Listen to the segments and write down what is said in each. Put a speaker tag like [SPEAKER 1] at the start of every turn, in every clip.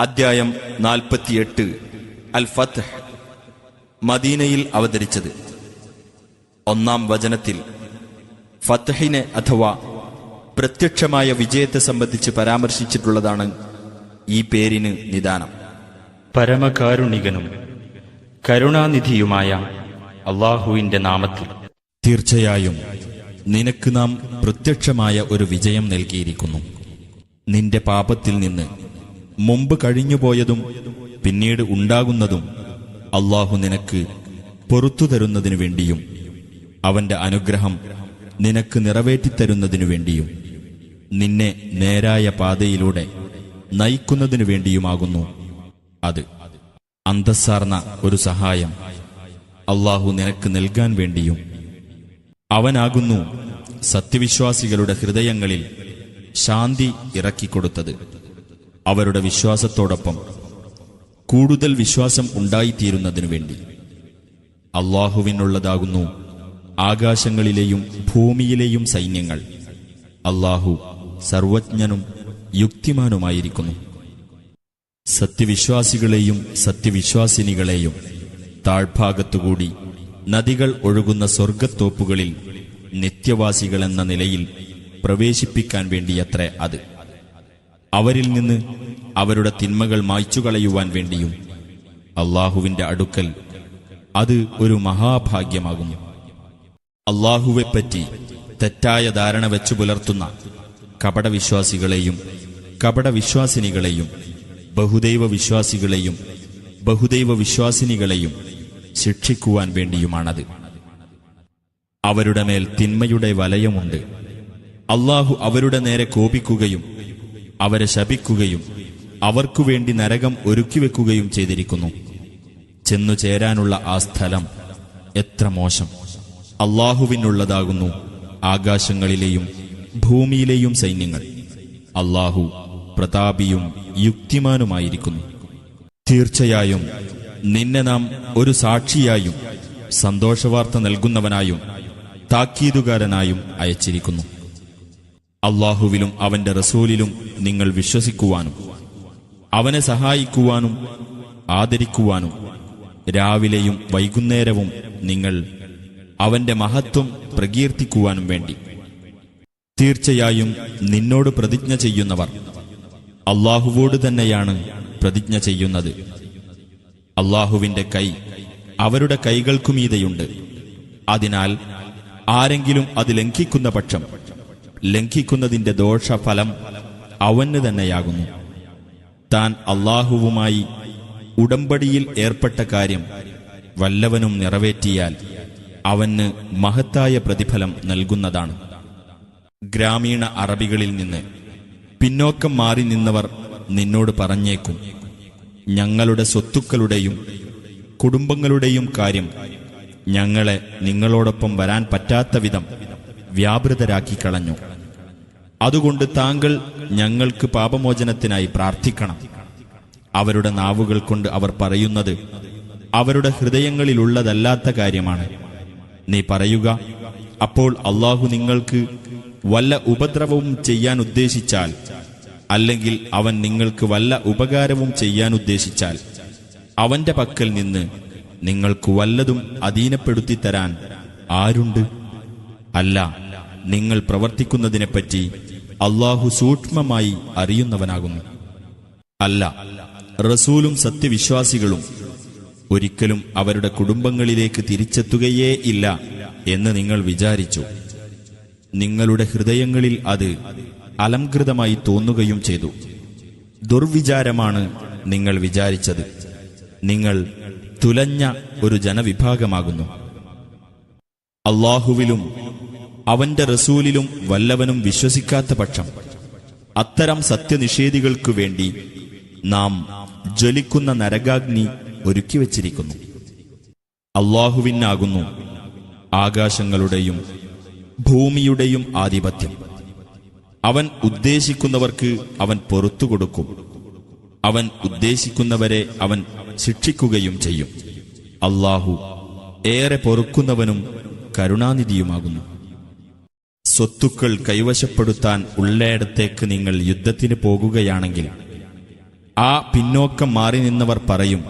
[SPEAKER 1] അദ്ധ്യായം നാൽപ്പത്തിയെട്ട്. അൽ ഫത്ത് മദീനയിൽ അവതരിച്ചത്. ഒന്നാം വചനത്തിൽ ഫത്തഹിനെ അഥവാ പ്രത്യക്ഷമായ വിജയത്തെ സംബന്ധിച്ച് പരാമർശിച്ചിട്ടുള്ളതാണ് ഈ പേരിന് നിദാനം.
[SPEAKER 2] പരമകാരുണികനും കരുണാനിധിയുമായ അള്ളാഹുവിന്റെ നാമത്തിൽ.
[SPEAKER 1] തീർച്ചയായും നിനക്ക് നാം പ്രത്യക്ഷമായ ഒരു വിജയം നൽകിയിരിക്കുന്നു. നിന്റെ പാപത്തിൽ നിന്ന് മുമ്പ് കഴിഞ്ഞുപോയതും പിന്നീട് ഉണ്ടാകുന്നതും അള്ളാഹു നിനക്ക് പൊറത്തു തരുന്നതിനു വേണ്ടിയും അവന്റെ അനുഗ്രഹം നിനക്ക് നിറവേറ്റിത്തരുന്നതിനു വേണ്ടിയും നിന്നെ നേരായ പാതയിലൂടെ നയിക്കുന്നതിനു വേണ്ടിയുമാകുന്നു. അത് അന്തസ്സാർന്ന ഒരു സഹായം അള്ളാഹു നിനക്ക് നൽകാൻ വേണ്ടിയും അവനാകുന്നു സത്യവിശ്വാസികളുടെ ഹൃദയങ്ങളിൽ ശാന്തി ഇറക്കിക്കൊടുത്തത്. അവരുടെ വിശ്വാസത്തോടൊപ്പം കൂടുതൽ വിശ്വാസം ഉണ്ടായിത്തീരുന്നതിനു വേണ്ടി. അള്ളാഹുവിനുള്ളതാകുന്നു ആകാശങ്ങളിലെയും ഭൂമിയിലെയും സൈന്യങ്ങൾ. അള്ളാഹു സർവജ്ഞനും യുക്തിമാനുമായിരിക്കുന്നു. സത്യവിശ്വാസികളെയും സത്യവിശ്വാസിനികളെയും താഴ്ഭാഗത്തുകൂടി നദികൾ ഒഴുകുന്ന സ്വർഗത്തോപ്പുകളിൽ നിത്യവാസികളെന്ന നിലയിൽ പ്രവേശിപ്പിക്കാൻ വേണ്ടിയത്രേ അത്. അവരിൽ നിന്ന് അവരുടെ തിന്മകൾ മായ്ച്ചു കളയുവാൻ വേണ്ടിയും അള്ളാഹുവിന്റെ അടുക്കൽ അത് ഒരു മഹാഭാഗ്യമാകുന്നു. അള്ളാഹുവെപ്പറ്റി തെറ്റായ ധാരണ വെച്ചു പുലർത്തുന്ന കപടവിശ്വാസികളെയും കപടവിശ്വാസിനികളെയും ബഹുദൈവ വിശ്വാസികളെയും ബഹുദൈവ വിശ്വാസിനികളെയും ശിക്ഷിക്കുവാൻ വേണ്ടിയുമാണത്. അവരുടെ മേൽ തിന്മയുടെ വലയമുണ്ട്. അള്ളാഹു അവരുടെ നേരെ കോപിക്കുകയും അവരെ ശപിക്കുകയും അവർക്കു വേണ്ടി നരകം ഒരുക്കിവെക്കുകയും ചെയ്തിരിക്കുന്നു. ചെന്നു ചേരാനുള്ള ആ സ്ഥലം എത്ര മോശം. അള്ളാഹുവിനുള്ളതാകുന്നു ആകാശങ്ങളിലെയും ഭൂമിയിലെയും സൈന്യങ്ങൾ. അള്ളാഹു പ്രതാപിയും യുക്തിമാനുമായിരിക്കുന്നു. തീർച്ചയായും നിന്നെ നാം ഒരു സാക്ഷിയായും സന്തോഷവാർത്ത നൽകുന്നവനായും താക്കീതുകാരനായും അയച്ചിരിക്കുന്നു. അള്ളാഹുവിലും അവന്റെ റസൂലിലും നിങ്ങൾ വിശ്വസിക്കുവാനും അവനെ സഹായിക്കുവാനും ആദരിക്കുവാനും രാവിലെയും വൈകുന്നേരവും നിങ്ങൾ അവന്റെ മഹത്വം പ്രകീർത്തിക്കുവാനും വേണ്ടി. തീർച്ചയായും നിന്നോട് പ്രതിജ്ഞ ചെയ്യുന്നവർ അള്ളാഹുവോട് തന്നെയാണ് പ്രതിജ്ഞ ചെയ്യുന്നത്. അള്ളാഹുവിന്റെ കൈ അവരുടെ കൈകൾക്കുമീതയുണ്ട് അതിനാൽ ആരെങ്കിലും അത് ലംഘിക്കുന്ന പക്ഷം ലംഘിക്കുന്നതിന്റെ ദോഷഫലം അവന് തന്നെയാകുന്നു. താൻ അള്ളാഹുവുമായി ഉടമ്പടിയിൽ ഏർപ്പെട്ട കാര്യം വല്ലവനും നിറവേറ്റിയാൽ അവന് മഹത്തായ പ്രതിഫലം നൽകുന്നതാണ്. ഗ്രാമീണ അറബികളിൽ നിന്ന് പിന്നോക്കം മാറി നിന്നവർ നിന്നോട് പറഞ്ഞേക്കും ഞങ്ങളുടെ സ്വത്തുക്കളുടെയും കുടുംബങ്ങളുടെയും കാര്യം ഞങ്ങളെ നിങ്ങളോടൊപ്പം വരാൻ പറ്റാത്ത വിധം വ്യാപൃതരാക്കി കളഞ്ഞു. അതുകൊണ്ട് താങ്കൾ ഞങ്ങൾക്ക് പാപമോചനത്തിനായി പ്രാർത്ഥിക്കണം. അവരുടെ നാവുകൾ കൊണ്ട് അവർ പറയുന്നത് അവരുടെ ഹൃദയങ്ങളിലുള്ളതല്ലാത്ത കാര്യമാണ്. നീ പറയുക അപ്പോൾ അള്ളാഹു നിങ്ങൾക്ക് വല്ല ഉപദ്രവവും ചെയ്യാൻ ഉദ്ദേശിച്ചാൽ അല്ലെങ്കിൽ അവൻ നിങ്ങൾക്ക് വല്ല ഉപകാരവും ചെയ്യാൻ ഉദ്ദേശിച്ചാൽ അവന്റെ പക്കൽ നിന്ന് നിങ്ങൾക്ക് വല്ലതും അധീനപ്പെടുത്തി തരാൻ ആരുണ്ട്? അല്ല. നിങ്ങൾ പ്രവർത്തിക്കുന്നതിനെപ്പറ്റി അള്ളാഹു സൂക്ഷ്മമായി അറിയുന്നവനാകുന്നു. അല്ല റസൂലും സത്യവിശ്വാസികളും ഒരിക്കലും അവരുടെ കുടുംബങ്ങളിലേക്ക് തിരിച്ചെത്തുകയേ ഇല്ല എന്ന് നിങ്ങൾ വിചാരിച്ചു. നിങ്ങളുടെ ഹൃദയങ്ങളിൽ അത് അലംകൃതമായി തോന്നുകയും ചെയ്തു. ദുർവിചാരമാണ് നിങ്ങൾ വിചാരിച്ചത്. നിങ്ങൾ തുലഞ്ഞ ഒരു ജനവിഭാഗമാകുന്നു. അള്ളാഹുവിലും അവന്റെ റസൂലിലും വല്ലവനും വിശ്വസിക്കാത്ത പക്ഷം അത്തരം സത്യനിഷേധികൾക്കു വേണ്ടി നാം ജ്വലിക്കുന്ന നരകാഗ്നി ഒരുക്കിവച്ചിരിക്കുന്നു അള്ളാഹുവിനാകുന്നു ആകാശങ്ങളുടെയും ഭൂമിയുടെയും ആധിപത്യം. അവൻ ഉദ്ദേശിക്കുന്നവർക്ക് അവൻ പൊറത്തു കൊടുക്കും. അവൻ ഉദ്ദേശിക്കുന്നവരെ അവൻ ശിക്ഷിക്കുകയും ചെയ്യും. അള്ളാഹു ഏറെ പൊറുക്കുന്നവനും കരുണാനിധിയുമാകുന്നു. സ്വത്തുക്കൾ കൈവശപ്പെടുത്താൻ ഉള്ളയിടത്തേക്ക് നിങ്ങൾ യുദ്ധത്തിന് പോകുകയാണെങ്കിൽ ആ പിന്നോക്കം മാറി നിന്നവർ പറയും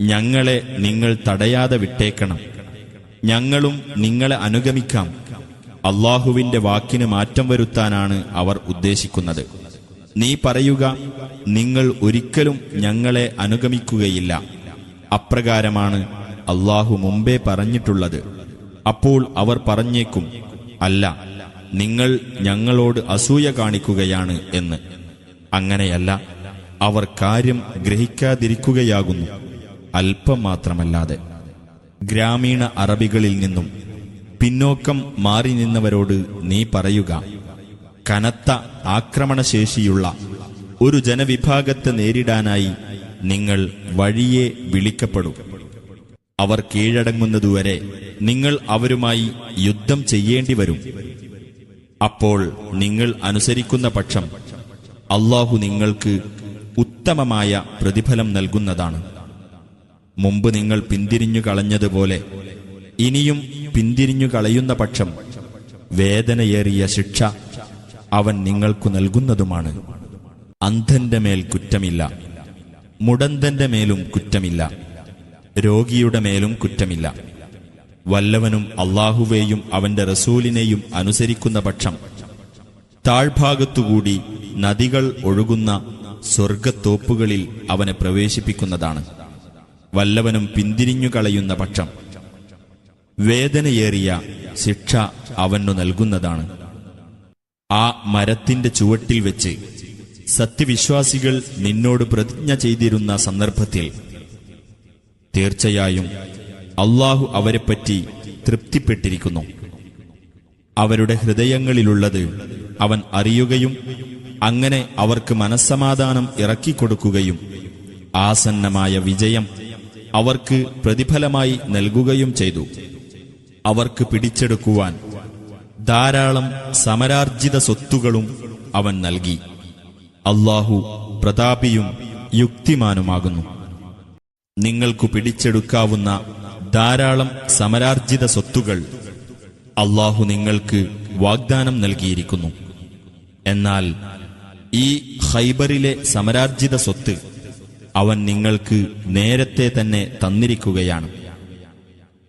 [SPEAKER 1] ഞങ്ങളെ നിങ്ങൾ തടയാതെ വിട്ടേക്കണം. ഞങ്ങളും നിങ്ങളെ അനുഗമിക്കാം. അള്ളാഹുവിന്റെ വാക്കിന് മാറ്റം വരുത്താനാണ് അവർ ഉദ്ദേശിക്കുന്നത്. നീ പറയുക നിങ്ങൾ ഒരിക്കലും ഞങ്ങളെ അനുഗമിക്കുകയില്ല. അപ്രകാരമാണ് അള്ളാഹു മുമ്പേ പറഞ്ഞിട്ടുള്ളത്. അപ്പോൾ അവർ പറഞ്ഞേക്കും അല്ല നിങ്ങൾ ഞങ്ങളോട് അസൂയ കാണിക്കുകയാണ് എന്ന്. അങ്ങനെയല്ല അവർ കാര്യം ഗ്രഹിക്കാതിരിക്കുകയാകുന്നു അല്പം മാത്രമല്ലാതെ. ഗ്രാമീണ അറബികളിൽ നിന്നും പിന്നോക്കം മാറി നിന്നവരോട് നീ പറയുക കനത്ത ആക്രമണശേഷിയുള്ള ഒരു ജനവിഭാഗത്തെ നേരിടാനായി നിങ്ങൾ വഴിയെ വിളിക്കപ്പെടും. അവർ കീഴടങ്ങുന്നതുവരെ നിങ്ങൾ അവരുമായി യുദ്ധം ചെയ്യേണ്ടി വരും അപ്പോൾ നിങ്ങൾ അനുസരിക്കുന്ന പക്ഷം അള്ളാഹു നിങ്ങൾക്ക് ഉത്തമമായ പ്രതിഫലം നൽകുന്നതാണ്. മുമ്പ് നിങ്ങൾ പിന്തിരിഞ്ഞു കളഞ്ഞതുപോലെ ഇനിയും പിന്തിരിഞ്ഞു കളയുന്ന പക്ഷം വേദനയേറിയ ശിക്ഷ അവൻ നിങ്ങൾക്കു നൽകുന്നതുമാണ്. അന്ധന്റെ മേൽ കുറ്റമില്ല മുടന്തന്റെ മേലും കുറ്റമില്ല. രോഗിയുടെ മേലും കുറ്റമില്ല. വല്ലവനും അള്ളാഹുവേയും അവന്റെ റസൂലിനെയും അനുസരിക്കുന്ന പക്ഷം. താഴ്ഭാഗത്തുകൂടി നദികൾ ഒഴുകുന്ന സ്വർഗത്തോപ്പുകളിൽ അവനെ പ്രവേശിപ്പിക്കുന്നതാണ്. വല്ലവനും പിന്തിരിഞ്ഞു കളയുന്ന പക്ഷം. വേദനയേറിയ ശിക്ഷ അവനു നൽകുന്നതാണ്. ആ മരത്തിന്റെ ചുവട്ടിൽ വെച്ച് സത്യവിശ്വാസികൾ നിന്നോട് പ്രതിജ്ഞ ചെയ്തിരുന്ന സന്ദർഭത്തിൽ തീർച്ചയായും അള്ളാഹു അവരെപ്പറ്റി തൃപ്തിപ്പെട്ടിരിക്കുന്നു. അവരുടെ ഹൃദയങ്ങളിലുള്ളത് അവൻ അറിയുകയും അങ്ങനെ അവർക്ക് മനസ്സമാധാനം ഇറക്കിക്കൊടുക്കുകയും ആസന്നമായ വിജയം അവർക്ക് പ്രതിഫലമായി നൽകുകയും ചെയ്തു. അവർക്ക് പിടിച്ചെടുക്കുവാൻ ധാരാളം സമരാർജിത സ്വത്തുകളും അവൻ നൽകി. അള്ളാഹു പ്രതാപിയും യുക്തിമാനുമാകുന്നു. നിങ്ങൾക്കു പിടിച്ചെടുക്കാവുന്ന ധാരാളം സമരാർജിത സ്വത്തുകൾ അള്ളാഹു നിങ്ങൾക്ക് വാഗ്ദാനം നൽകിയിരിക്കുന്നു. എന്നാൽ ഈ ഹൈബറിലെ സമരാർജിത സ്വത്ത് അവൻ നിങ്ങൾക്ക് നേരത്തെ തന്നെ തന്നിരിക്കുകയാണ്.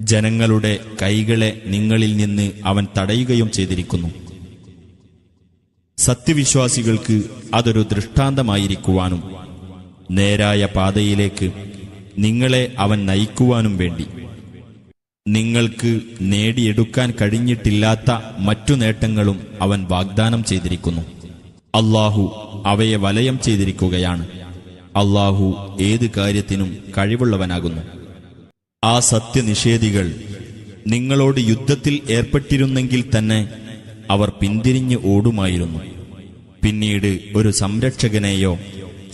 [SPEAKER 1] ജനങ്ങളുടെ കൈകളെ നിങ്ങളിൽ നിന്ന് അവൻ തടയുകയും ചെയ്തിരിക്കുന്നു. സത്യവിശ്വാസികൾക്ക് അതൊരു ദൃഷ്ടാന്തമായിരിക്കുവാനും നേരായ പാതയിലേക്ക് നിങ്ങളെ അവൻ നയിക്കുവാനും വേണ്ടി. നിങ്ങൾക്ക് നേടിയെടുക്കാൻ കഴിഞ്ഞിട്ടില്ലാത്ത മറ്റു നേട്ടങ്ങളും അവൻ വാഗ്ദാനം ചെയ്തിരിക്കുന്നു. അള്ളാഹു അവയെ വലയം ചെയ്തിരിക്കുകയാണ്. അള്ളാഹു ഏത് കാര്യത്തിനും കഴിവുള്ളവനാകുന്നു. ആ സത്യനിഷേധികൾ നിങ്ങളോട് യുദ്ധത്തിൽ ഏർപ്പെട്ടിരുന്നെങ്കിൽ തന്നെ അവർ പിന്തിരിഞ്ഞ് ഓടുമായിരുന്നു. പിന്നീട് ഒരു സംരക്ഷകനെയോ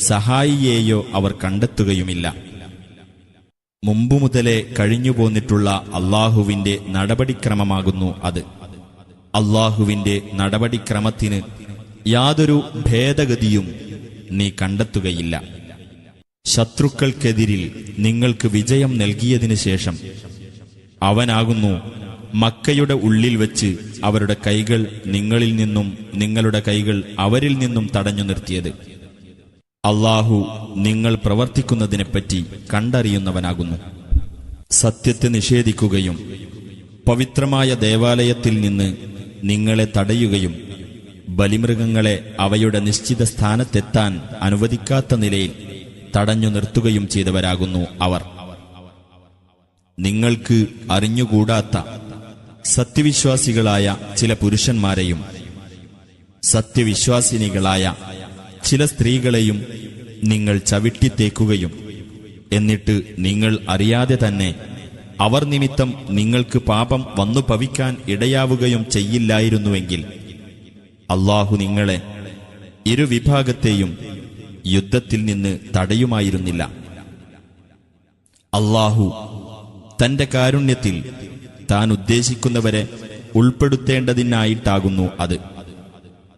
[SPEAKER 1] സഹായിയെയോ അവർ കണ്ടെത്തുകയുമില്ല. മുമ്പു മുതലേ കഴിഞ്ഞുപോന്നിട്ടുള്ള അള്ളാഹുവിന്റെ നടപടിക്രമമാകുന്നു അത്. അള്ളാഹുവിന്റെ നടപടിക്രമത്തിന് യാതൊരു ഭേദഗതിയും നീ കണ്ടെത്തുകയില്ല. ശത്രുക്കൾക്കെതിരിൽ നിങ്ങൾക്ക് വിജയം നൽകിയതിനു ശേഷം അവനാകുന്നു മക്കയുടെ ഉള്ളിൽ വച്ച് അവരുടെ കൈകൾ നിങ്ങളിൽ നിന്നും നിങ്ങളുടെ കൈകൾ അവരിൽ നിന്നും തടഞ്ഞു നിർത്തിയത്. അള്ളാഹു നിങ്ങൾ പ്രവർത്തിക്കുന്നതിനെപ്പറ്റി കണ്ടറിയുന്നവനാകുന്നു. സത്യത്തെ നിഷേധിക്കുകയും പവിത്രമായ ദേവാലയത്തിൽ നിന്ന് നിങ്ങളെ തടയുകയും ബലിമൃഗങ്ങളെ അവയുടെ നിശ്ചിത സ്ഥാനത്തെത്താൻ അനുവദിക്കാത്ത നിലയിൽ തടഞ്ഞു നിർത്തുകയും ചെയ്തവരാകുന്നു അവർ. നിങ്ങൾക്ക് അറിഞ്ഞുകൂടാത്ത സത്യവിശ്വാസികളായ ചില പുരുഷന്മാരെയും സത്യവിശ്വാസിനികളായ ചില സ്ത്രീകളെയും നിങ്ങൾ ചവിട്ടിത്തേക്കുകയും എന്നിട്ട് നിങ്ങൾ അറിയാതെ തന്നെ അവർ നിമിത്തം നിങ്ങൾക്ക് പാപം വന്നു പവിക്കാൻ ഇടയാവുകയും ചെയ്യില്ലായിരുന്നുവെങ്കിൽ അള്ളാഹു നിങ്ങളെ ഇരുവിഭാഗത്തെയും യുദ്ധത്തിൽ നിന്ന് തടയുമായിരുന്നില്ല. അള്ളാഹു തന്റെ കാരുണ്യത്തിൽ താൻ ഉദ്ദേശിക്കുന്നവരെ ഉൾപ്പെടുത്തേണ്ടതിനായിട്ടാകുന്നു അത്.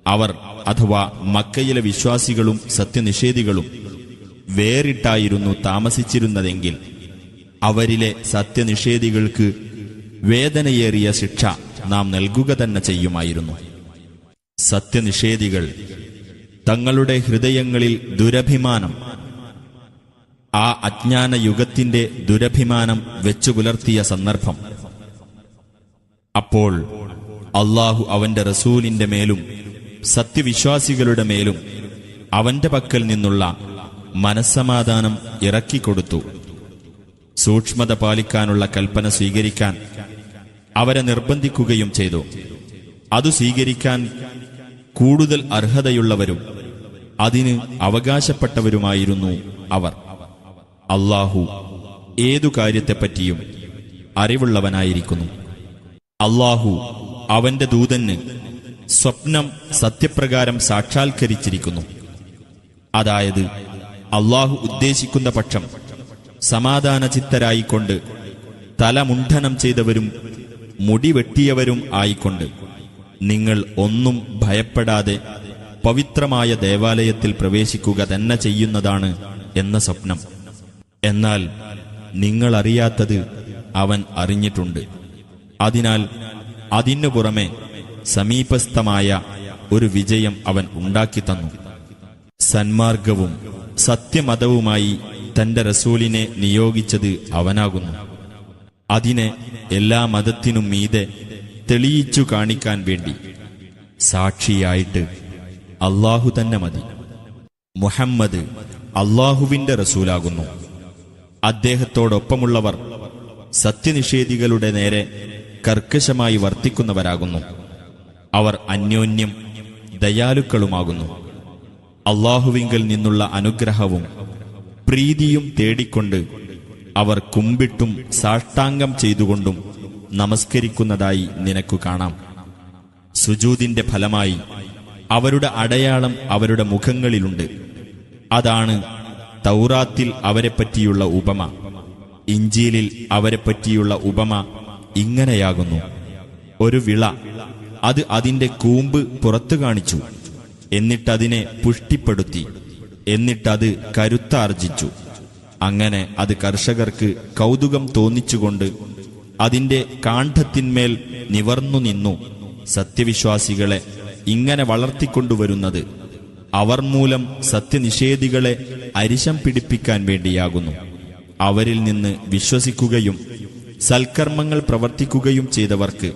[SPEAKER 1] അവർ അഥവാ മക്കയിലെ വിശ്വാസികളും സത്യനിഷേധികളും വേറിട്ടായിരുന്നു താമസിച്ചിരുന്നതെങ്കിൽ അവരിലെ സത്യനിഷേധികൾക്ക് വേദനയേറിയ ശിക്ഷ നാം നൽകുക തന്നെ ചെയ്യുമായിരുന്നു. സത്യനിഷേധികൾ തങ്ങളുടെ ഹൃദയങ്ങളിൽ ദുരഭിമാനം ആ അജ്ഞാന യുഗത്തിന്റെ ദുരഭിമാനം വെച്ചു പുലർത്തിയ സന്ദർഭം. അപ്പോൾ അള്ളാഹു അവന്റെ റസൂലിന്റെ മേലും സത്യവിശ്വാസികളുടെ മേലും അവന്റെ പക്കൽ നിന്നുള്ള മനസ്സമാധാനം ഇറക്കിക്കൊടുത്തു. സൂക്ഷ്മത പാലിക്കാനുള്ള കൽപ്പന സ്വീകരിക്കാൻ അവരെ നിർബന്ധിക്കുകയും ചെയ്തു. അത് സ്വീകരിക്കാൻ കൂടുതൽ അർഹതയുള്ളവരും അതിന് അവകാശപ്പെട്ടവരുമായിരുന്നു അവർ. അള്ളാഹു ഏതു കാര്യത്തെപ്പറ്റിയും അറിവുള്ളവനായിരിക്കുന്നു. അള്ളാഹു അവന്റെ ദൂതന് സ്വപ്നം സത്യപ്രകാരം സാക്ഷാത്കരിച്ചിരിക്കുന്നു. അതായത് അള്ളാഹു ഉദ്ദേശിക്കുന്ന പക്ഷം സമാധാന ചിത്തരായിക്കൊണ്ട് തലമുണ്ഠനം ചെയ്തവരും മുടിവെട്ടിയവരും ആയിക്കൊണ്ട് നിങ്ങൾ ഒന്നും ഭയപ്പെടാതെ പവിത്രമായ ദേവാലയത്തിൽ പ്രവേശിക്കുക തന്നെ ചെയ്യുന്നതാണ് എന്ന സ്വപ്നം. എന്നാൽ നിങ്ങൾ നിങ്ങളറിയാത്തത് അവൻ അറിഞ്ഞിട്ടുണ്ട്. അതിനാൽ അതിനു പുറമെ സമീപസ്ഥമായ ഒരു വിജയം അവൻ ഉണ്ടാക്കി തന്നു. സന്മാർഗവും സത്യമതവുമായി തന്റെ റസൂലിനെ നിയോഗിച്ചത് അവനാകുന്നു. അതിനെ എല്ലാ മതത്തിനും മീതെ തെളിയിച്ചു കാണിക്കാൻ വേണ്ടി സാക്ഷിയായിട്ട് അള്ളാഹു തന്നെ മതി. മുഹമ്മദ് അള്ളാഹുവിന്റെ റസൂലാകുന്നു. അദ്ദേഹത്തോടൊപ്പമുള്ളവർ സത്യനിഷേധികളുടെ നേരെ കർക്കശമായി വർത്തിക്കുന്നവരാകുന്നു. അവർ അന്യോന്യം ദയാലുക്കളുമാകുന്നു. അള്ളാഹുവിങ്കൽ നിന്നുള്ള അനുഗ്രഹവും പ്രീതിയും തേടിക്കൊണ്ട് അവർ കുമ്പിട്ടും സാഷ്ടാംഗം ചെയ്തുകൊണ്ടും നമസ്കരിക്കുന്നതായി നിനക്കു കാണാം. സുജൂതിന്റെ ഫലമായി അവരുടെ അടയാളം അവരുടെ മുഖങ്ങളിലുണ്ട്. അതാണ് തൗറാത്തിൽ അവരെപ്പറ്റിയുള്ള ഉപമ. ഇഞ്ചിയിലിൽ അവരെപ്പറ്റിയുള്ള ഉപമ ഇങ്ങനെയാകുന്നു. ഒരു വിള അത് അതിന്റെ കൂമ്പ് പുറത്തു കാണിച്ചു. എന്നിട്ടതിനെ പുഷ്ടിപ്പെടുത്തി. എന്നിട്ടത് കരുത്താർജിച്ചു. അങ്ങനെ അത് കർഷകർക്ക് കൗതുകം തോന്നിച്ചുകൊണ്ട് അതിന്റെ കാണ്ഡത്തിന്മേൽ നിവർന്നു നിന്നു സത്യവിശ്വാസികളെ ഇങ്ങനെ വളർത്തിക്കൊണ്ടുവരുന്നത്. അവർ മൂലം സത്യനിഷേധികളെ അരിശം പിടിപ്പിക്കാൻ വേണ്ടിയാകുന്നു. അവരിൽ നിന്ന് വിശ്വസിക്കുകയും സൽക്കർമ്മങ്ങൾ പ്രവർത്തിക്കുകയും ചെയ്തവർക്ക്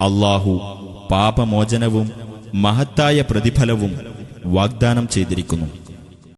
[SPEAKER 1] അള്ളാഹു പാപമോചനവും മഹത്തായ പ്രതിഫലവും വാഗ്ദാനം ചെയ്തിരിക്കുന്നു.